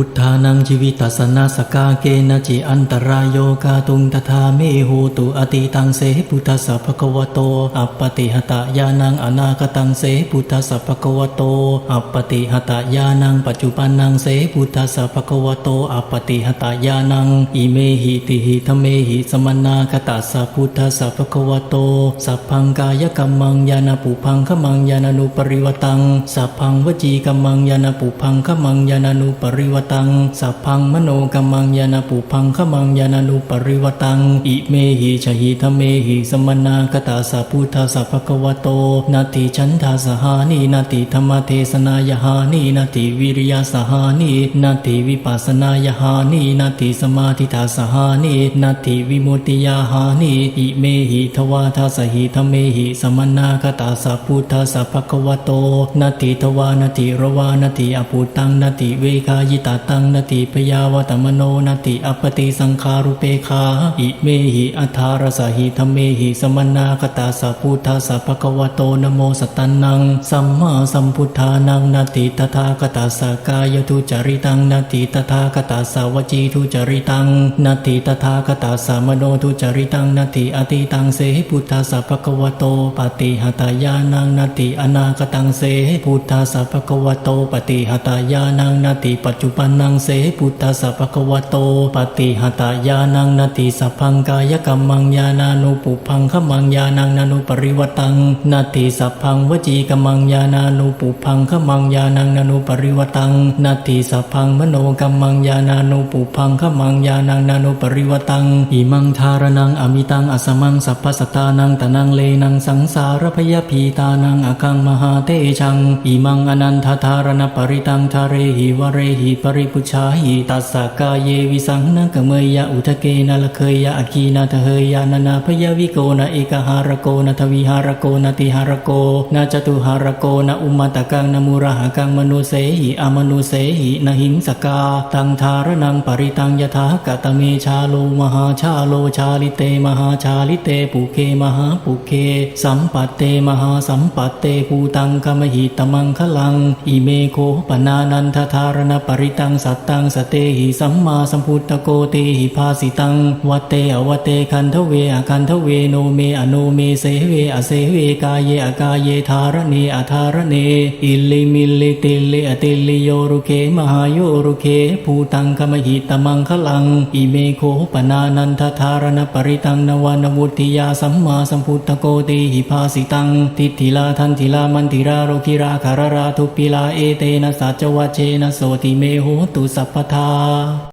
พุทธานังชีวิตัสนาสกาเกนจิอันตรายโยกาตุงตถาเมโหตุอติตังเสพุทธสสะภะคะวโต อัปปติหตยานังอนาคตังเสพุทธสสะภะคะวโต อัปปติหตยานังปัจจุปันนังเสพุทธสสะภะคะวโต อัปปติหตยานัง อิเมหิติหิธเมหิสมนาคตัสสะพุทธสสะภะคะวโต สัพพังกายกัมมังยานาปุพังขมังยานานุปริวตัง สัพพังวจีกัมมังยานาปุพังขมังยานานุปริวตง สัพพังมโนกัมมังยานาปุพังขมังยานานุปริวตัง อิเมหิชหิธเมหิสมนาคตาสัพพุทธสัพพะคะวโต นาติฉันทาสหานีนาติธรรมเทศนายหานีนาติวิริยสหานีนาติวิปัสนายหานีนาติสมาธิทาสหานีนาติวิมุติยาหานีอิเมหิทวาทาสหิธเมหิสมนาคตาสัพพุทธสัพพะคะวโตนาติทวานาติรวานาติอภูตังนาติเวคายิตาตังนาติพยาวตมโนนาติอปติสังขารุเปคาอิเมหิอัทารสหิธเมหิสมนาคตาสัพพุทธสัพพะควโตนะโมสตันนังสัมมาสัมพุทธานังนาติตถาคตาสกายทุจริตังนาติตถาคตาสาวจีทุจริตังนาติตถาคตาสามโนทุจริตังนาติอติตังเสพุทธสัพพะควโตปฏิหตายานังนาติอนาคตังเสพุทธสัพพะควโตปฏิหตายานังนาติปัจจุปนังเสพุทธสัพพควโตปฏิหตายานังนาติสัพพังกายกัมมังยานานุปุพังขมังยานังนานุปริวตังนาติสัพพังวจีกัมมังยานานุปุพังขมังยานังนานุปริวตังนาติสัพพังมโนกัมมังยานานุปุพังขมังยานังนานุปริวตังอิมังทารนังอมิตังอสมังสัพพสตานังตนังเลนังสังสารพยพีตานังอคังมหาเตชังอิมังอนันทธารณปริตังทะเรหิวะเรหิปริปุชาหิตัสสะกาเยวิสังนกเมยยะอุทะเกนะละเคยยะอกีนาทะเฮยยะนานาพยาวิโกนะเอกหารโกนะทวิหารโกนะติหารโกนะจตุหารโกนะอุมาตกังนะมุระหกังมนุเสหิอมนุเสหินะหิงสกา ตังทารนังปริตังยถากตเมชาโลมหาชาโลชาลิเตมหาชาลิเตปุเคมหาปุเค สัมปัตเตมหาสัมปัตเตภูตังกมหิตมังคลัง อิเมโคปนานันทธารณปริตตังสัตตังสเตหิสัมมาสัมพุทธโกเตหิภาสิตังวัตเตอวัตเตคันทเวอคันทเวโนเมอโนเมเสเวอเสเวกายเยอกายเยธารเนอธารเนอิลลิมิลลิติลลิอติลลิโยรุเคมหายโยรุเคภูตังกมหิตมังคลัง อิเมโคปนานันทธารณปริตังนวานวุติยาสัมมาสัมพุทธโกเตหิภาสิตัง ทิฏฐิลาทันทิลามันติราโรคิราคารราทุปิลาเอเตนะสัจวัชเชนะโสติเมหโหตุสัพพทา